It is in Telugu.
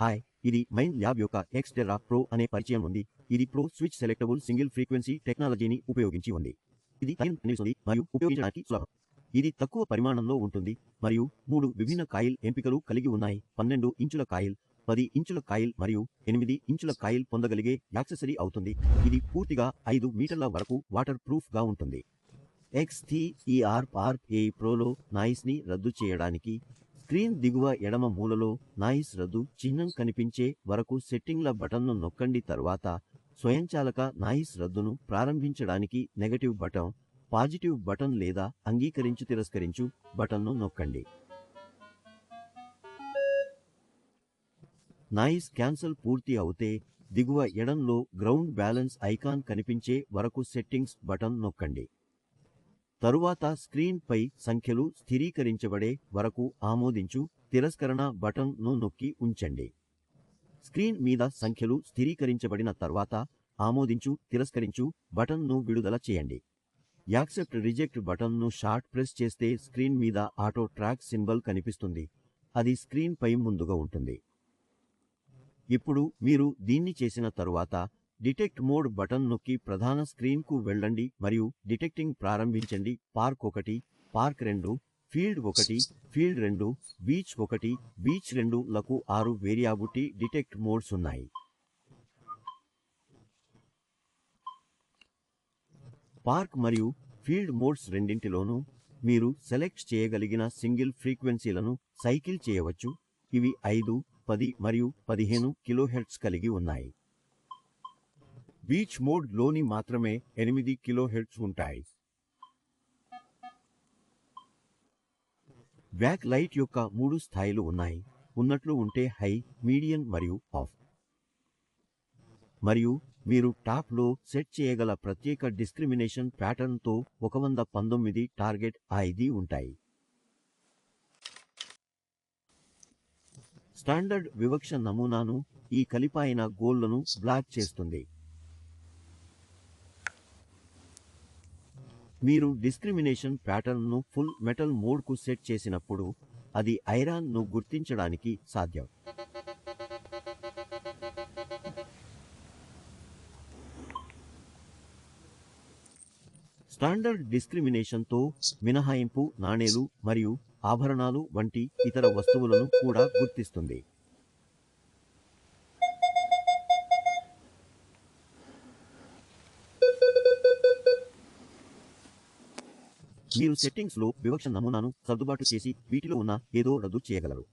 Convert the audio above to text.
హాయ్ ఇది మైండ్ ల్యాబ్ యొక్క ఎక్స్టెరా ప్రో అనే పరిచయం ఉంది. ఇది pro switch selectable single frequency టెక్నాలజీని ఉపయోగించి ఉంది. ఇది కనిపిస్తుంది మరియు ఉపయోగించడానికి సులభం. ఇది తక్కువ పరిమాణంలో ఉంటుంది మరియు మూడు విభిన్న కాయిల్ ఎంపికలు కలిగి ఉన్నాయి. పన్నెండు ఇంచుల కాయిల్ పది ఇంచుల కాయిల్ మరియు ఎనిమిది ఇంచుల కాయిల్ పొందగలిగే యాక్సెసరీ అవుతుంది. ఇది పూర్తిగా ఐదు మీటర్ల వరకు వాటర్ ప్రూఫ్గా ఉంటుంది ఎక్స్టీఈఆర్ పార్క్ ఏ ప్రోలో నాయిస్ని రద్దు చేయడానికి స్క్రీన్ దిగువ ఎడమ మూలలో నాయిస్ రద్దు చిహ్నం కనిపించే వరకు సెట్టింగ్ల బటన్ను నొక్కండి తర్వాత స్వయంచాలక నాయిస్ రద్దును ప్రారంభించడానికి నెగటివ్ బటన్ పాజిటివ్ బటన్ లేదా అంగీకరించు తిరస్కరించు బటన్ను నొక్కండి. నాయిస్ క్యాన్సల్ పూర్తి అవుతే దిగువ ఎడంలో గ్రౌండ్ బ్యాలెన్స్ ఐకాన్ కనిపించే వరకు సెట్టింగ్స్ బటన్ నొక్కండి. తరువాత స్క్రీన్ పై సంఖ్యలు స్థిరీకరించబడే వరకు ఆమోదించు తిరస్కరణ బటన్ను నొక్కి ఉంచండి. స్క్రీన్ మీద సంఖ్యలు స్థిరీకరించబడిన తర్వాత ఆమోదించు తిరస్కరించు బటన్ను విడుదల చేయండి. యాక్సెప్ట్ రిజెక్ట్ బటన్ను షార్ట్ ప్రెస్ చేస్తే స్క్రీన్ మీద ఆటో ట్రాక్ సింబల్ కనిపిస్తుంది. అది స్క్రీన్ పై ముందుగా ఉంటుంది. ఇప్పుడు మీరు దీన్ని చేసిన తరువాత డిటెక్ట్ మోడ్ బటన్ నొక్కి ప్రధాన స్క్రీన్కు వెళ్ళండి మరియు డిటెక్టింగ్ ప్రారంభించండి. పార్క్ ఒకటి పార్క్ రెండు ఫీల్డ్ ఒకటి ఫీల్డ్ రెండు బీచ్ ఒకటి బీచ్ రెండు లకు ఆరు వేరియాబుటి డిటెక్ట్ మోడ్స్ ఉన్నాయి. పార్క్ మరియు ఫీల్డ్ మోడ్స్ రెండింటిలోనూ మీరు సెలెక్ట్ చేయగలిగిన సింగిల్ ఫ్రీక్వెన్సీలను సైకిల్ చేయవచ్చు. ఇవి ఐదు పది మరియు పదిహేను కిలోహెడ్స్ కలిగి ఉన్నాయి. బీచ్ మోడ్లోని మాత్రమే ఎనిమిది కిలో హెడ్స్ ఉంటాయి. బ్యాక్ లైట్ యొక్క మూడు స్థాయిలు ఉన్నాయి. ఉన్నట్లు ఉంటే హై మీడియం మరియు ఆఫ్. మరియు మీరు టాప్లో సెట్ చేయగల ప్రత్యేక డిస్క్రిమినేషన్ ప్యాటర్న్తో ఒక వంద పంతొమ్మిది టార్గెట్ ఐది ఉంటాయి. స్టాండర్డ్ వివక్ష నమూనాను ఈ కలిపాయిన గోళ్ళను బ్లాక్ చేస్తుంది. మీరు డిస్క్రిమినేషన్ ప్యాటర్న్ను ఫుల్ మెటల్ మోడ్కు సెట్ చేసినప్పుడు అది ఐరాన్ను గుర్తించడానికి సాధ్యం. స్టాండర్డ్ డిస్క్రిమినేషన్తో మినహాయింపు నాణేలు మరియు ఆభరణాలు వంటి ఇతర వస్తువులను కూడా గుర్తిస్తుంది. మీరు సెట్టింగ్స్లో వివక్ష నమూనాను సర్దుబాటు చేసి వీటిలో ఉన్న ఏదో రద్దు చేయగలరు.